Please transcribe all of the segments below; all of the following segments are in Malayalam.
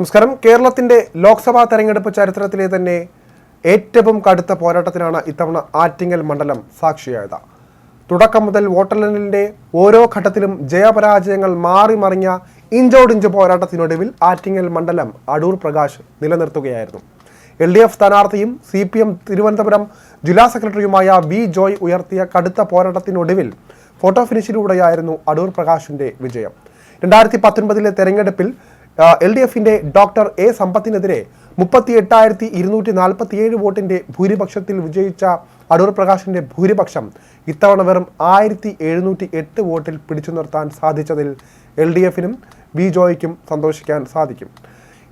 നമസ്കാരം. കേരളത്തിന്റെ ലോക്സഭാ തെരഞ്ഞെടുപ്പ് ചരിത്രത്തിലെ തന്നെ ഏറ്റവും കടുത്ത പോരാട്ടത്തിനാണ് ഇത്തവണ ആറ്റിങ്ങൽ മണ്ഡലം സാക്ഷിയായത്. തുടക്കം മുതൽ വോട്ടെണ്ണലിന്റെ ഓരോ ഘട്ടത്തിലും ജയപരാജയങ്ങൾ മാറി മറിഞ്ഞ ഇഞ്ചോടിഞ്ച് പോരാട്ടത്തിനൊടുവിൽ ആറ്റിങ്ങൽ മണ്ഡലം അടൂർ പ്രകാശ് നിലനിർത്തുകയായിരുന്നു. എൽ ഡി എഫ് സ്ഥാനാർത്ഥിയും സി പി എം തിരുവനന്തപുരം ജില്ലാ സെക്രട്ടറിയുമായ വി ജോയ് ഉയർത്തിയ കടുത്ത പോരാട്ടത്തിനൊടുവിൽ ഫോട്ടോ ഫിനിഷിലൂടെയായിരുന്നു അടൂർ പ്രകാശിന്റെ വിജയം. രണ്ടായിരത്തി പത്തൊൻപതിലെ തെരഞ്ഞെടുപ്പിൽ എൽ ഡി എഫിന്റെ ഡോക്ടർ എ സമ്പത്തിനെതിരെ മുപ്പത്തി എട്ടായിരത്തി ഇരുന്നൂറ്റി നാൽപ്പത്തി ഏഴ് വോട്ടിന്റെ ഭൂരിപക്ഷത്തിൽ വിജയിച്ച അടൂർ പ്രകാശിന്റെ ഭൂരിപക്ഷം ഇത്തവണ വെറും ആയിരത്തി എഴുന്നൂറ്റി എട്ട് വോട്ടിൽ പിടിച്ചു നിർത്താൻ സാധിച്ചതിൽ എൽ ഡി എഫിനും വി ജോയ്ക്കും സന്തോഷിക്കാൻ സാധിക്കും.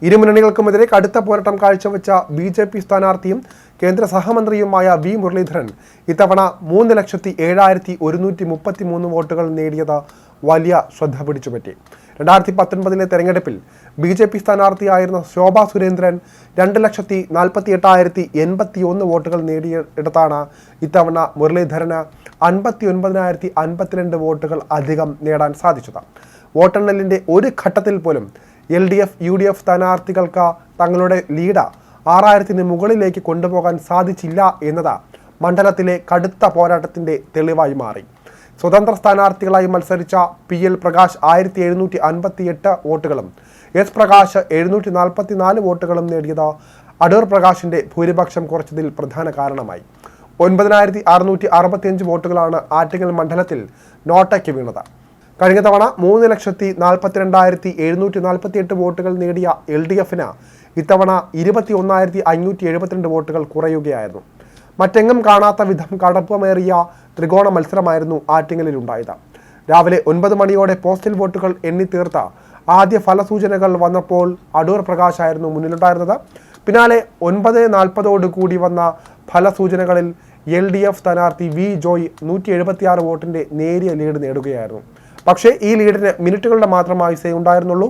ഇരുമുന്നണികൾക്കുമെതിരെ കടുത്ത പോരാട്ടം കാഴ്ചവെച്ച ബി ജെ പി സ്ഥാനാർത്ഥിയും കേന്ദ്ര സഹമന്ത്രിയുമായ വി മുരളീധരൻ ഇത്തവണ മൂന്ന് ലക്ഷത്തി ഏഴായിരത്തി ഒരുന്നൂറ്റി മുപ്പത്തി മൂന്ന് വോട്ടുകൾ നേടിയത് വലിയ ശ്രദ്ധ പിടിച്ചുപറ്റി. രണ്ടായിരത്തി പത്തൊൻപതിലെ തെരഞ്ഞെടുപ്പിൽ ബി ജെ പി സ്ഥാനാർത്ഥിയായിരുന്ന ശോഭ സുരേന്ദ്രൻ രണ്ട് ലക്ഷത്തി നാൽപ്പത്തി എട്ടായിരത്തി എൺപത്തി ഒന്ന് വോട്ടുകൾ നേടിയിടത്താണ് ഇത്തവണ മുരളീധരന് അൻപത്തി ഒൻപതിനായിരത്തി അൻപത്തിരണ്ട് വോട്ടുകൾ അധികം നേടാൻ സാധിച്ചത്. വോട്ടെണ്ണലിന്റെ ഒരു ഘട്ടത്തിൽ പോലും L D F U D F സ്ഥാനാർത്ഥികൾക്ക് തങ്ങളുടെ ലീഡ് ആറായിരത്തിന് മുകളിലേക്ക് കൊണ്ടുപോകാൻ സാധിച്ചില്ല എന്നത് മണ്ഡലത്തിലെ കടുത്ത പോരാട്ടത്തിന്റെ തെളിവായി മാറി. സ്വതന്ത്ര സ്ഥാനാർത്ഥികളായി മത്സരിച്ച പി എൽ പ്രകാശ് ആയിരത്തി എഴുന്നൂറ്റി അൻപത്തി എട്ട് വോട്ടുകളും എസ് പ്രകാശ് എഴുന്നൂറ്റി നാൽപ്പത്തി നാല് വോട്ടുകളും നേടിയത് അടൂർ പ്രകാശിന്റെ ഭൂരിപക്ഷം കുറച്ചതിൽ പ്രധാന കാരണമായി. ഒൻപതിനായിരത്തി അറുന്നൂറ്റി അറുപത്തിയഞ്ച് വോട്ടുകളാണ് ആറ്റിങ്ങൽ മണ്ഡലത്തിൽ നോട്ടയ്ക്ക് വീണത്. കഴിഞ്ഞ തവണ മൂന്ന് ലക്ഷത്തി നാൽപ്പത്തിരണ്ടായിരത്തി എഴുന്നൂറ്റി നാൽപ്പത്തി എട്ട് വോട്ടുകൾ നേടിയ എൽ ഡി എഫിന് ഇത്തവണ ഇരുപത്തി ഒന്നായിരത്തി അഞ്ഞൂറ്റി എഴുപത്തിരണ്ട് വോട്ടുകൾ കുറയുകയായിരുന്നു. മറ്റെങ്ങും കാണാത്ത വിധം കടപ്പമേറിയ ത്രികോണ മത്സരമായിരുന്നു ആറ്റിങ്ങലിൽ ഉണ്ടായത്. രാവിലെ ഒൻപത് മണിയോടെ പോസ്റ്റൽ വോട്ടുകൾ എണ്ണിത്തീർത്ത ആദ്യ ഫലസൂചനകൾ വന്നപ്പോൾ അടൂർ പ്രകാശായിരുന്നു മുന്നിലുണ്ടായിരുന്നത്. പിന്നാലെ ഒൻപത് നാൽപ്പതോട് കൂടി വന്ന ഫലസൂചനകളിൽ എൽ ഡി എഫ് സ്ഥാനാർത്ഥി വി ജോയ് നൂറ്റി എഴുപത്തിയാറ് വോട്ടിന്റെ നേരിയ ലീഡ് നേടുകയായിരുന്നു. പക്ഷേ ഈ ലീഡിന് മിനിറ്റുകളുടെ മാത്രം ആയുസേ ഉണ്ടായിരുന്നുള്ളൂ.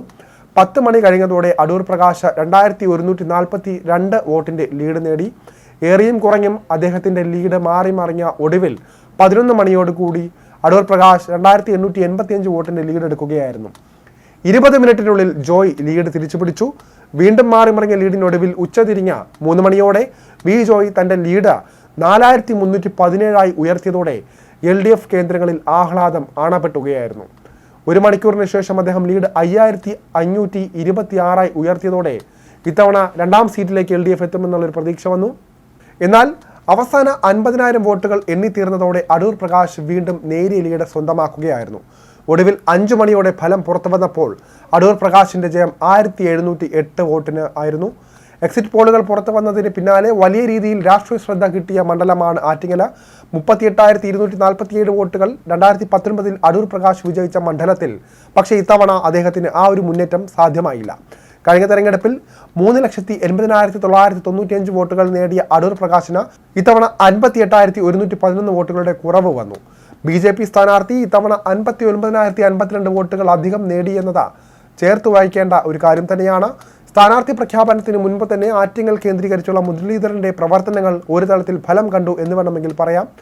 പത്ത് മണി കഴിഞ്ഞതോടെ അടൂർ പ്രകാശ് രണ്ടായിരത്തി ഒരുന്നൂറ്റി നാൽപ്പത്തി രണ്ട് വോട്ടിന്റെ ലീഡ് നേടി. ഏറിയും കുറഞ്ഞും അദ്ദേഹത്തിന്റെ ലീഡ് മാറി മറിഞ്ഞ ഒടുവിൽ പതിനൊന്ന് മണിയോട് കൂടി അടൂർ പ്രകാശ് രണ്ടായിരത്തി എണ്ണൂറ്റി എൺപത്തിയഞ്ച് വോട്ടിന്റെ ലീഡ് എടുക്കുകയായിരുന്നു. ഇരുപത് മിനിറ്റിനുള്ളിൽ ജോയ് ലീഡ് തിരിച്ചുപിടിച്ചു. വീണ്ടും മാറി മറിഞ്ഞ ലീഡിനൊടുവിൽ ഉച്ചതിരിഞ്ഞ മൂന്ന് മണിയോടെ വി ജോയ് തന്റെ ലീഡ് നാലായിരത്തി മുന്നൂറ്റി പതിനേഴായി ഉയർത്തിയതോടെ എൽ ഡി എഫ് കേന്ദ്രങ്ങളിൽ ആഹ്ലാദം ആണപ്പെട്ടുകയായിരുന്നു ഒരു മണിക്കൂറിന് ശേഷം അദ്ദേഹം ലീഡ് അയ്യായിരത്തി അഞ്ഞൂറ്റി ഇരുപത്തി ആറായി ഉയർത്തിയതോടെ ഇത്തവണ രണ്ടാം സീറ്റിലേക്ക് എൽ ഡി എഫ് എത്തുമെന്നുള്ളൊരു പ്രതീക്ഷ വന്നു. എന്നാൽ അവസാന അൻപതിനായിരം വോട്ടുകൾ എണ്ണിത്തീർന്നതോടെ അടൂർ പ്രകാശ് വീണ്ടും നേരിയ ലീഡ് സ്വന്തമാക്കുകയായിരുന്നു. ഒടുവിൽ അഞ്ചു മണിയോടെ ഫലം പുറത്തു വന്നപ്പോൾ അടൂർ പ്രകാശിന്റെ ജയം ആയിരത്തി എഴുന്നൂറ്റി എട്ട് വോട്ടിന് ആയിരുന്നു. എക്സിറ്റ് പോളുകൾ പുറത്തു വന്നതിന് പിന്നാലെ വലിയ രീതിയിൽ രാഷ്ട്രീയ ശ്രദ്ധ കിട്ടിയ മണ്ഡലമാണ് ആറ്റിങ്ങല. മുപ്പത്തി എട്ടായിരത്തി ഇരുന്നൂറ്റി നാൽപ്പത്തിയേഴ് വോട്ടുകൾ രണ്ടായിരത്തി പത്തൊൻപതിൽ അടൂർ പ്രകാശ് വിജയിച്ച മണ്ഡലത്തിൽ. പക്ഷേ ഇത്തവണ അദ്ദേഹത്തിന് ആ ഒരു മുന്നേറ്റം സാധ്യമായില്ല. കഴിഞ്ഞ തെരഞ്ഞെടുപ്പിൽ മൂന്ന് ലക്ഷത്തി എൺപതിനായിരത്തി തൊള്ളായിരത്തി തൊണ്ണൂറ്റിയഞ്ച് വോട്ടുകൾ നേടിയ അടൂർ പ്രകാശിന് ഇത്തവണ അൻപത്തി എട്ടായിരത്തി ഒരുന്നൂറ്റി പതിനൊന്ന് വോട്ടുകളുടെ കുറവ് വന്നു. ബി ജെ പി സ്ഥാനാർത്ഥി ഇത്തവണ അൻപത്തി ഒൻപതിനായിരത്തി അൻപത്തിരണ്ട് വോട്ടുകൾ അധികം നേടിയെന്നത് ചേർത്ത് വായിക്കേണ്ട ഒരു കാര്യം തന്നെയാണ്. സ്ഥാനാർത്ഥി പ്രഖ്യാപനത്തിന് മുൻപ് തന്നെ ആറ്റിങ്ങൽ കേന്ദ്രീകരിച്ചുള്ള മുരളീധരന്റെ പ്രവർത്തനങ്ങൾ ഒരു തലത്തിൽ ഫലം കണ്ടു എന്ന് വേണമെങ്കിൽ പറയാം.